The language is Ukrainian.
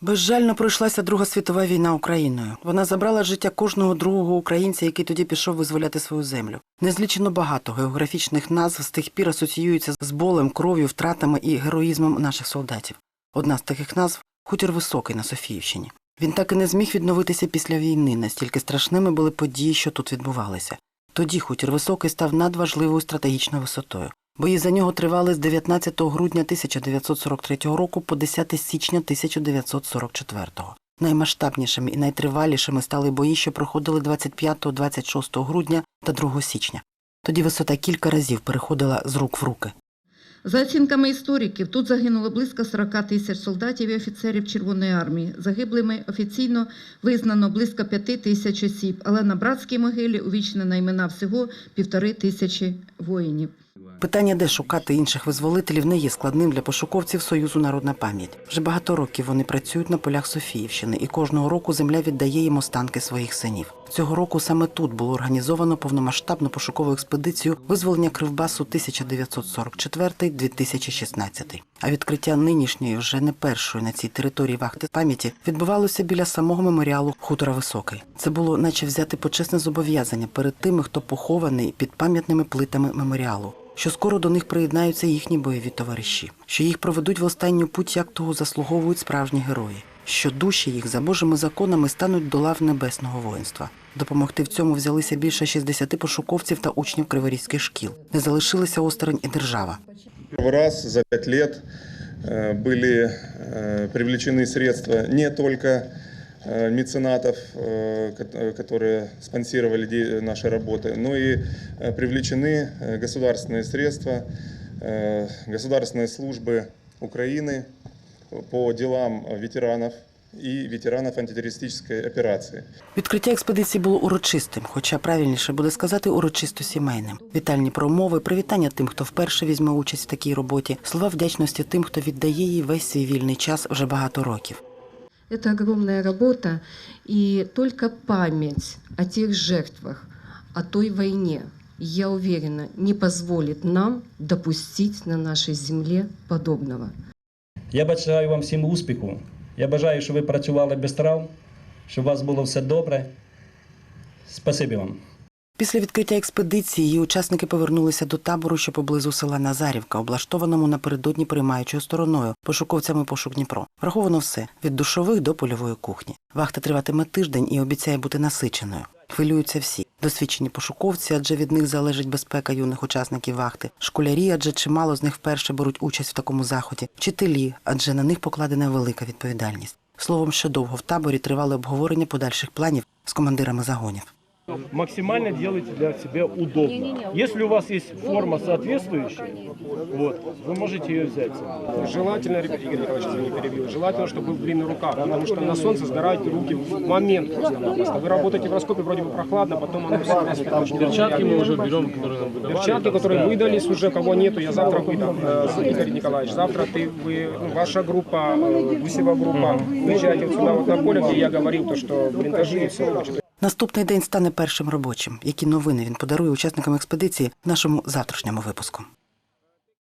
Безжально пройшлася Друга світова війна Україною. Вона забрала життя кожного другого українця, який тоді пішов визволяти свою землю. Незлічено багато географічних назв з тих пір асоціюються з болем, кров'ю, втратами і героїзмом наших солдатів. Одна з таких назв хутір високий на Софіївщині. Він так і не зміг відновитися після війни, настільки страшними були події, що тут відбувалися. Тоді хутір високий став надважливою стратегічною висотою. Бої за нього тривали з 19 грудня 1943 року по 10 січня 1944. Наймасштабнішими і найтривалішими стали бої, що проходили 25-26 грудня та 2 січня. Тоді висота кілька разів переходила з рук в руки. За оцінками істориків, тут загинуло близько 40 тисяч солдатів і офіцерів Червоної армії. Загиблими офіційно визнано близько 5 тисяч осіб, але на братській могилі увічнено імена всього півтори тисячі воїнів. Питання, де шукати інших визволителів, не є складним для пошуковців Союзу Народна пам'ять. Вже багато років вони працюють на полях Софіївщини, і кожного року земля віддає їм останки своїх синів. Цього року саме тут було організовано повномасштабну пошукову експедицію визволення Кривбасу 1944-2016. А відкриття нинішньої, вже не першої на цій території вахти пам'яті відбувалося біля самого меморіалу Хутора Високий. Це було, наче взяти почесне зобов'язання перед тими, хто похований під пам'ятними плитами меморіалу Що скоро до них приєднаються їхні бойові товариші, що їх проведуть в останню путь, як того заслуговують справжні герої, що душі їх за Божими законами стануть до лав небесного воїнства. Допомогти в цьому взялися більше 60 пошуковців та учнів криворізьких шкіл. Не залишилися осторонь і держава. Первый раз за пять лет э, были э, привлечены средства не только э, меценатов, э, ко- э, которые спонсировали де- наши работы, но и э, привлечены э, государственные средства, э, государственные службы Украины по делам ветеранов и ветеранов антитеррористической операции. Відкриття експедиції було урочистим, хоча правильніше буде сказати урочисто сімейним. Вітальні промови, привітання тим, хто вперше візьме участь в такій роботі, слова вдячності тим, хто віддає їй весь свій вільний час вже багато років. Это огромная работа, и только память о тех жертвах, о той войне, я уверена, не позволит нам допустить на нашей земле подобного. Я бажаю вам всім успіху. Я бажаю, щоб ви працювали без травм, щоб у вас було все добре. Спасибі вам. Після відкриття експедиції її учасники повернулися до табору, що поблизу села Назарівка, облаштованому напередодні приймаючою стороною, пошуковцями пошук Дніпро. Враховано все від душових до польової кухні. Вахта триватиме тиждень і обіцяє бути насиченою. Хвилюються всі досвідчені пошуковці, адже від них залежить безпека юних учасників вахти, школярі, адже чимало з них вперше беруть участь в такому заході, вчителі, адже на них покладена велика відповідальність. Словом, ще довго в таборі тривали обговорення подальших планів з командирами загонів. Максимально делайте для себя удобно. Если у вас есть форма соответствующая, вот, вы можете ее взять. Желательно, Игорь Николаевич, извини, перебил, желательно, чтобы был длинный рукав, потому что на солнце сгорают руки в момент просто-напросто. Вы работаете в раскопе, вроде бы прохладно, потом оно все распитает. Перчатки мы уже берем, которые нам выдавали. Перчатки, которые выдались уже, кого нету, я завтра выдам, э, Игорь Николаевич. Завтра ты, вы, ну, ваша группа, э, Гусева группа, выезжаете вот сюда вот на поле, где я говорил, то, что блиндажи и все. Наступний день стане першим робочим. Які новини він подарує учасникам експедиції в нашому завтрашньому випуску.